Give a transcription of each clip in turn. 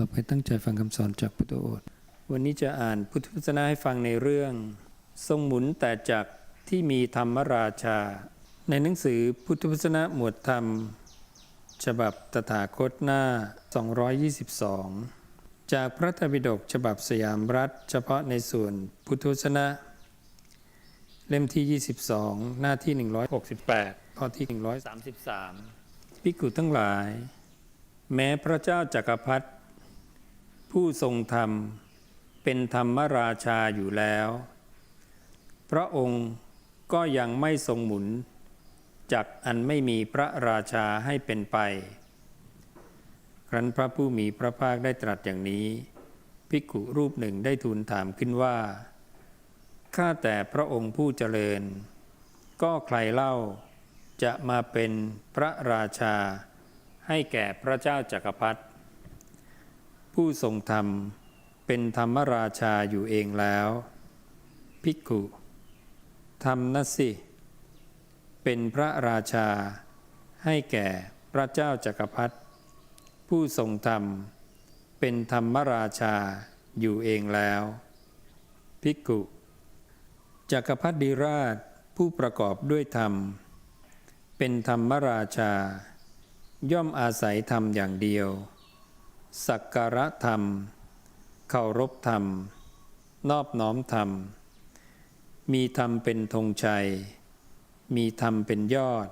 ต่อไปตั้งใจฟังคำสอนจากพุทธโอษฐ์วันนี้จะอ่านพุทธพจนะให้ฟังในเรื่อง ทรงหมุนแต่จักรที่มีธรรมราชา ในหนังสือพุทธพจนะหมวดธรรม ฉบับตถาคตหน้า 222 จากพระธรรมปิฎกฉบับสยามรัฐ เฉพาะในส่วนพุทธวจนะ เล่มที่ 22 หน้าที่ 168 ข้อที่ 133 พิกุทั้งหลาย แม้พระเจ้าจักรพรรดิ ผู้ทรงธรรมเป็นธรรมราชาอยู่แล้ว พระองค์ก็ยังไม่ทรงหมุนจักอันไม่มีพระราชาให้เป็นไป ครั้นพระผู้มีพระภาคได้ตรัสอย่างนี้ ภิกขุรูปหนึ่งได้ทูลถามขึ้นว่า ข้าแต่พระองค์ผู้เจริญ ก็ใครเล่าจะมาเป็นพระราชาให้แก่พระเจ้าจักรพรรดิ ผู้ทรงธรรมเป็นธรรมราชาอยู่เองแล้ว ภิกขุธรรมนัสิ เป็นพระราชา ให้แก่พระเจ้าจักรพรรดิผู้ทรงธรรม เป็นธรรมราชาอยู่เองแล้ว ภิกขุจักรพรรดิราชผู้ประกอบด้วยธรรม เป็นธรรมราชา ย่อมอาศัยธรรมอย่างเดียว สักการะธรรม เคารพธรรม นอบน้อมธรรม มีธรรมเป็นธงชัย มีธรรมเป็นยอด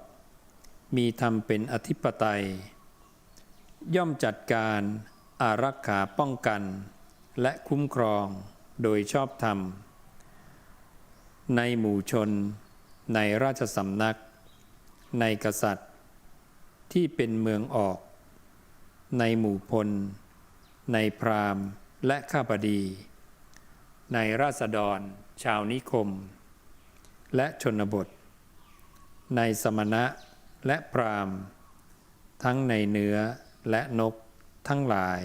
มีธรรมเป็นอธิปไตย ย่อมจัดการอารักขาป้องกัน และคุ้มครองโดยชอบธรรม ในหมู่ชน ในราชสำนัก ในกษัตริย์ ที่เป็นเมืองออก ในหมู่พล ในพราหมณ์และข้าพดี ในราษฎร ชาวนิคม และชนบท ในสมณะและพราหมณ์ ทั้งในเนื้อและนกทั้งหลาย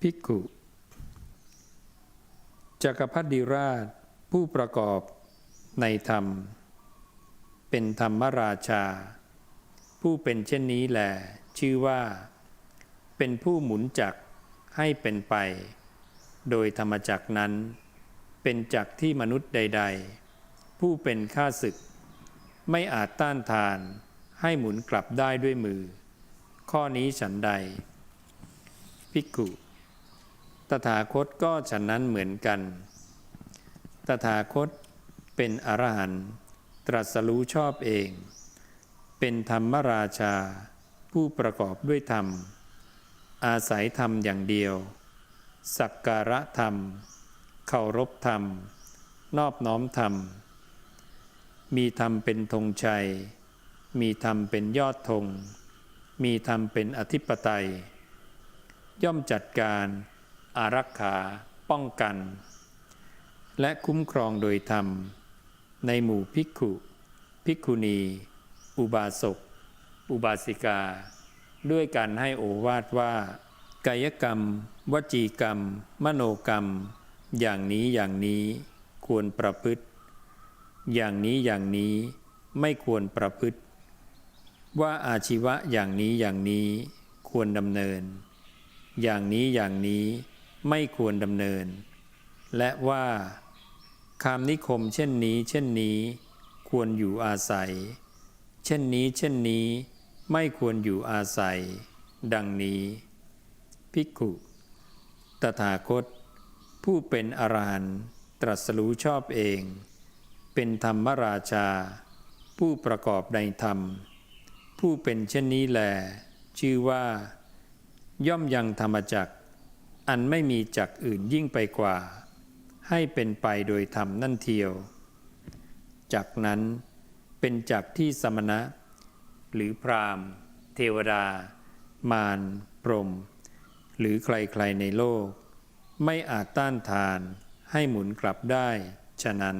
ภิกุจักรพรรดิราชผู้ประกอบในธรรม เป็นธรรมราชา ผู้เป็นเช่นนี้แหลชื่อว่า เป็นผู้หมุนจักรให้เป็นไป โดยธรรมจักรนั้น เป็นจักรที่มนุษย์ใด ๆ ผู้เป็นข้าศึก ไม่อาจต้านทานให้หมุนกลับได้ด้วยมือ ข้อนี้ฉันใดภิกุตถาคตก็ฉันนั้นเหมือนกัน ตถาคตเป็นอรหันต์ตรัสรู้ชอบเอง เป็นธรรมราชา ผู้ประกอบด้วยธรรม อาศัยธรรมอย่างเดียว สักการะธรรม เคารพธรรม นอบน้อมธรรม มีธรรมเป็นธงชัย มีธรรมเป็นยอดธง มีธรรมเป็นอธิปไตย ย่อมจัดการอารักขาป้องกัน และคุ้มครองโดยธรรม ในหมู่ภิกขุ ภิกขุณี อุบาสก อุบาสิกา ด้วยการให้โอวาทว่า กายกรรม วจีกรรม มโนกรรม อย่างนี้อย่างนี้ควรประพฤติ อย่างนี้อย่างนี้ไม่ควรประพฤติ ว่าอาชีวะอย่างนี้อย่างนี้ควรดำเนิน อย่างนี้อย่างนี้ไม่ควรดำเนิน และว่าคามนิคมเช่นนี้เช่นนี้ควรอยู่อาศัย เช่นนี้เช่นนี้ไม่ควรอยู่อาศัย ดังนี้ ภิกขุตถาคต ผู้เป็นอรหันต์ตรัสรู้ชอบเอง เป็นธรรมราชา ผู้ประกอบในธรรม ผู้เป็นเช่นนี้แล ชื่อว่า ย่อมยังธรรมจักอันไม่มีจักอื่นยิ่งไปกว่า ให้เป็นไปโดยธรรมนั่นเทียวจักนั้น เป็นจักรที่สมณะ หรือพราหมณ์ เทวดา มารพรหมหรือใครๆในโลก ไม่อาจต้านทานให้หมุนกลับได้ ฉะนั้น